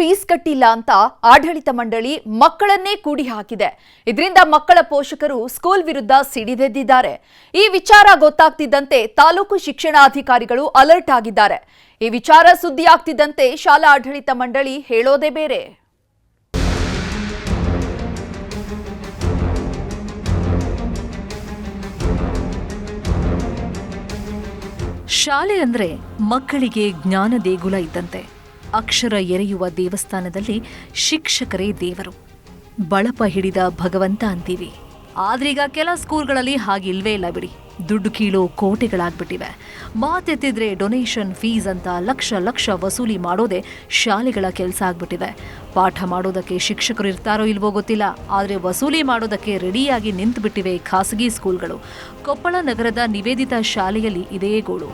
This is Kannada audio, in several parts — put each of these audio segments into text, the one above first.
ಫೀಸ್ ಕಟ್ಟಿಲ್ಲ ಅಂತ ಆಡಳಿತ ಮಂಡಳಿ ಮಕ್ಕಳನ್ನೇ ಕೂಡಿ ಹಾಕಿದೆ. ಇದರಿಂದ ಮಕ್ಕಳ ಪೋಷಕರು ಸ್ಕೂಲ್ ವಿರುದ್ಧ ಸಿಡಿದೆದ್ದಿದ್ದಾರೆ. ಈ ವಿಚಾರ ಗೊತ್ತಾಗ್ತಿದ್ದಂತೆ ತಾಲೂಕು ಶಿಕ್ಷಣಾಧಿಕಾರಿಗಳು ಅಲರ್ಟ್ ಆಗಿದ್ದಾರೆ. ಈ ವಿಚಾರ ಸುದ್ದಿಯಾಗ್ತಿದ್ದಂತೆ ಶಾಲಾ ಆಡಳಿತ ಮಂಡಳಿ ಹೇಳೋದೇ ಬೇರೆ. ಶಾಲೆ ಅಂದ್ರೆ ಮಕ್ಕಳಿಗೆ ಜ್ಞಾನ ದೇಗುಲ ಇದ್ದಂತೆ. ಅಕ್ಷರ ಎರೆಯುವ ದೇವಸ್ಥಾನದಲ್ಲಿ ಶಿಕ್ಷಕರೇ ದೇವರು. ಬಳಪ ಹಿಡಿದ ಭಗವಂತ ಅಂತೀವಿ. ಆದ್ರೀಗ ಕೆಲ ಸ್ಕೂಲ್ಗಳಲ್ಲಿ ಹಾಗಿಲ್ವೇ ಇಲ್ಲ ಬಿಡಿ. ದುಡ್ಡು ಕೀಳೋ ಕೋಟೆಗಳಾಗ್ಬಿಟ್ಟಿವೆ. ಮಾತೆತ್ತಿದ್ರೆ ಡೊನೇಷನ್ ಫೀಸ್ ಅಂತ ಲಕ್ಷ ಲಕ್ಷ ವಸೂಲಿ ಮಾಡೋದೇ ಶಾಲೆಗಳ ಕೆಲಸ ಆಗ್ಬಿಟ್ಟಿದೆ. ಪಾಠ ಮಾಡೋದಕ್ಕೆ ಶಿಕ್ಷಕರು ಇರ್ತಾರೋ ಇಲ್ವೋ ಗೊತ್ತಿಲ್ಲ. ಆದರೆ ವಸೂಲಿ ಮಾಡೋದಕ್ಕೆ ರೆಡಿಯಾಗಿ ನಿಂತುಬಿಟ್ಟಿವೆ ಖಾಸಗಿ ಸ್ಕೂಲ್ಗಳು. ಕೊಪ್ಪಳ ನಗರದ ನಿವೇದಿತ ಶಾಲೆಯಲ್ಲಿ ಇದೇ ಗೋಳು.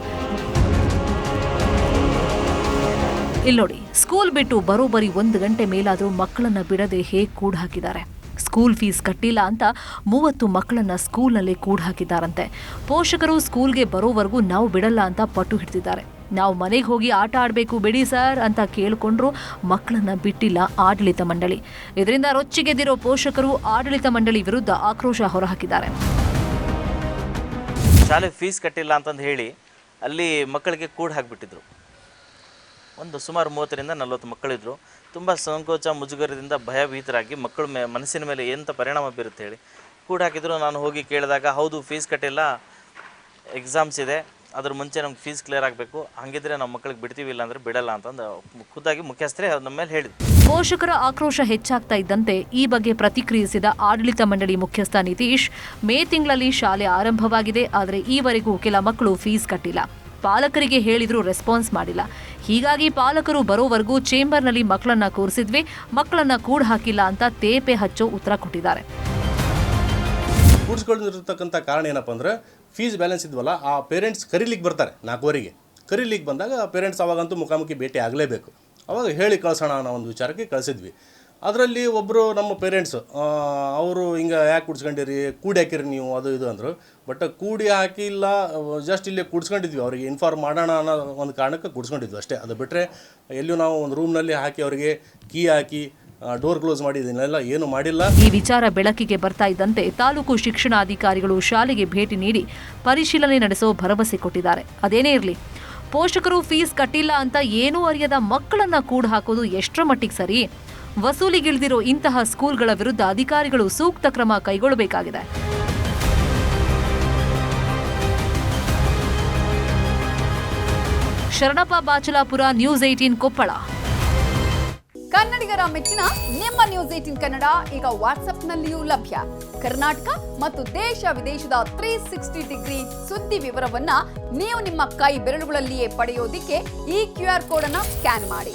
ಇಲ್ನೋಡಿ ಸ್ಕೂಲ್ ಬಿಟ್ಟು ಬರೋಬ್ಬರಿ ಒಂದು ಗಂಟೆ ಮೇಲಾದರೂ ಮಕ್ಕಳನ್ನ ಬಿಡದೆ ಹೇಗೆ ಕೂಡ ಹಾಕಿದ್ದಾರೆ ಸ್ಕೂಲ್ ಫೀಸ್ ಕಟ್ಟಿಲ್ಲ ಅಂತ ಮೂವತ್ತು ಮಕ್ಕಳನ್ನ ಸ್ಕೂಲ್ನಲ್ಲಿ ಕೂಡ ಹಾಕಿದ್ದಾರಂತೆ ಪೋಷಕರು ಸ್ಕೂಲ್ಗೆ ಬರೋವರೆಗೂ ನಾವು ಬಿಡಲ್ಲ ಅಂತ ಪಟ್ಟು ಹಿಡ್ತಿದ್ದಾರೆ ನಾವು ಮನೆಗೆ ಹೋಗಿ ಆಟ ಆಡಬೇಕು ಬಿಡಿ ಸರ್ ಅಂತ ಕೇಳಿಕೊಂಡ್ರು ಮಕ್ಕಳನ್ನ ಬಿಟ್ಟಿಲ್ಲ ಆಡಳಿತ ಮಂಡಳಿ. ಇದರಿಂದ ರೊಚ್ಚಿಗೆದ್ದಿರೋ ಪೋಷಕರು ಆಡಳಿತ ಮಂಡಳಿ ವಿರುದ್ಧ ಆಕ್ರೋಶ ಹೊರಹಾಕಿದ್ದಾರೆ. ಶಾಲೆ ಫೀಸ್ ಕಟ್ಟಿಲ್ಲ ಅಂತಂದು ಹೇಳಿ ಅಲ್ಲಿ ಮಕ್ಕಳಿಗೆ ಕೂಡ ಹಾಕಿಬಿಟ್ಟಿದ್ರು ಒಂದು ಸುಮಾರು ಮೂವತ್ತರಿಂದ ನಲವತ್ತು ಮಕ್ಕಳಿದ್ರು. ತುಂಬ ಸಂಕೋಚ, ಮುಜುಗರದಿಂದ ಭಯಭೀತರಾಗಿ ಮಕ್ಕಳು ಮೇ, ಮನಸ್ಸಿನ ಮೇಲೆ ಎಂಥ ಪರಿಣಾಮ ಬೀರುತ್ತೆ ಹೇಳಿ. ಕೂಡ ಹಾಕಿದ್ರು, ನಾನು ಹೋಗಿ ಕೇಳಿದಾಗ, ಹೌದು, ಫೀಸ್ ಕಟ್ಟಿಲ್ಲ, ಎಕ್ಸಾಮ್ಸ್ ಇದೆ, ಅದ್ರ ಮುಂಚೆ ನಮ್ಗೆ ಫೀಸ್ ಕ್ಲಿಯರ್ ಆಗಬೇಕು, ಹಾಗಿದ್ರೆ ನಮ್ಮ ಮಕ್ಕಳಿಗೆ ಬಿಡ್ತೀವಿ ಇಲ್ಲ ಅಂದರೆ ಬಿಡಲ್ಲ ಅಂತಂದು ಖುದ್ದಾಗಿ ಮುಖ್ಯಸ್ಥರೇ ನಮ್ಮ ಮೇಲೆ ಹೇಳಿದ್ರು. ಪೋಷಕರ ಆಕ್ರೋಶ ಹೆಚ್ಚಾಗ್ತಾ ಇದ್ದಂತೆ ಈ ಬಗ್ಗೆ ಪ್ರತಿಕ್ರಿಯಿಸಿದ ಆಡಳಿತ ಮಂಡಳಿ ಮುಖ್ಯಸ್ಥ ನಿತೀಶ್, ಮೇ ತಿಂಗಳಲ್ಲಿ ಶಾಲೆ ಆರಂಭವಾಗಿದೆ, ಆದರೆ ಈವರೆಗೂ ಕೆಲ ಮಕ್ಕಳು ಫೀಸ್ ಕಟ್ಟಿಲ್ಲ. ಪಾಲಕರಿಗೆ ಹೇಳಿದರೂ ರೆಸ್ಪಾನ್ಸ್ ಮಾಡಿಲ್ಲ. ಹೀಗಾಗಿ ಪಾಲಕರು ಬರೋವರೆಗೂ ಚೇಂಬರ್ನಲ್ಲಿ ಮಕ್ಕಳನ್ನ ಕೂರಿಸಿದ್ವಿ. ಮಕ್ಕಳನ್ನ ಕೂಡ ಹಾಕಿಲ್ಲ ಅಂತ ತೇಪೆ ಹಚ್ಚೋ ಉತ್ತರ ಕೊಟ್ಟಿದ್ದಾರೆ. ಕೂಡಿಸ್ಕೊಂಡಿರ್ತಕ್ಕಂಥ ಕಾರಣ ಏನಪ್ಪ ಅಂದ್ರೆ ಫೀಸ್ ಬ್ಯಾಲೆನ್ಸ್ ಇದ್ವಲ್ಲ, ಆ ಪೇರೆಂಟ್ಸ್ ಕರೀಲಿಕ್ಕೆ ಬರ್ತಾರೆ ನಾಲ್ಕುವರೆಗೆ. ಕರೀಲಿಕ್ಕೆ ಬಂದಾಗ ಪೇರೆಂಟ್ಸ್ ಅವಾಗಂತೂ ಮುಖಾಮುಖಿ ಭೇಟಿ ಆಗಲೇಬೇಕು. ಅವಾಗ ಹೇಳಿ ಕಳ್ಸೋಣ ಅನ್ನೋ ಒಂದು ವಿಚಾರಕ್ಕೆ ಕಳಿಸಿದ್ವಿ. ಅದರಲ್ಲಿ ಒಬ್ಬರು ನಮ್ಮ ಪೇರೆಂಟ್ಸು ಅವರು ಹಿಂಗೆ ಯಾಕೆ ಕುಡ್ಸ್ಕೊಂಡಿರಿ? ಕೂಡಿ ಹಾಕಿರಿ ನೀವು, ಅದು ಇದು ಅಂದರು. ಬಟ್ ಕೂಡಿ ಹಾಕಿಲ್ಲ ಜಸ್ಟ್ ಇಲ್ಲೇ ಕುಡ್ಸ್ಕೊಂಡಿದ್ವಿ. ಅವರಿಗೆ ಇನ್ಫಾರ್ಮ್ ಮಾಡೋಣ ಅನ್ನೋ ಒಂದು ಕಾರಣಕ್ಕೆ ಕೂಡ್ಸ್ಕೊಂಡಿದ್ವಿ ಅಷ್ಟೇ. ಅದು ಬಿಟ್ಟರೆ ಎಲ್ಲೂ ನಾವು ಒಂದು ರೂಮ್ನಲ್ಲಿ ಹಾಕಿ ಅವರಿಗೆ ಕೀ ಹಾಕಿ ಡೋರ್ ಕ್ಲೋಸ್ ಮಾಡಿದ್ದೀನಲ್ಲ ಏನು ಮಾಡಿಲ್ಲ. ಈ ವಿಚಾರ ಬೆಳಕಿಗೆ ಬರ್ತಾ ಇದ್ದಂತೆ ತಾಲೂಕು ಶಿಕ್ಷಣಾಧಿಕಾರಿಗಳು ಶಾಲೆಗೆ ಭೇಟಿ ನೀಡಿ ಪರಿಶೀಲನೆ ನಡೆಸೋ ಭರವಸೆ ಕೊಟ್ಟಿದ್ದಾರೆ. ಅದೇನೇ ಇರಲಿ, ಪೋಷಕರು ಫೀಸ್ ಕಟ್ಟಿಲ್ಲ ಅಂತ ಏನೂ ಅರಿಯದ ಮಕ್ಕಳನ್ನ ಕೂಡ ಹಾಕೋದು ಎಷ್ಟರ ಮಟ್ಟಿಗೆ ಸರಿ? ವಸೂಲಿಗಿಳಿದಿರೋ ಇಂತಹ ಸ್ಕೂಲ್ಗಳ ವಿರುದ್ಧ ಅಧಿಕಾರಿಗಳು ಸೂಕ್ತ ಕ್ರಮ ಕೈಗೊಳ್ಳಬೇಕಾಗಿದೆ. Sharanappa Bachalapura news eighteen Koppal. ಕನ್ನಡಿಗರ ಮೆಚ್ಚಿನ ನಿಮ್ಮ ನ್ಯೂಸ್ ಏಟೀನ್ ಕನ್ನಡ ಈಗ ವಾಟ್ಸ್ಆಪ್ನಲ್ಲಿಯೂ ಲಭ್ಯ. ಕರ್ನಾಟಕ ಮತ್ತು ದೇಶ ವಿದೇಶದ ತ್ರೀ ಸಿಕ್ಸ್ಟಿ ಡಿಗ್ರಿ ಸುದ್ದಿ ವಿವರವನ್ನ ನೀವು ನಿಮ್ಮ ಕೈ ಬೆರಳುಗಳಲ್ಲಿಯೇ ಪಡೆಯೋದಿಕ್ಕೆ ಈ ಕ್ಯೂ ಆರ್ ಕೋಡ್ ಅನ್ನ ಸ್ಕ್ಯಾನ್ ಮಾಡಿ.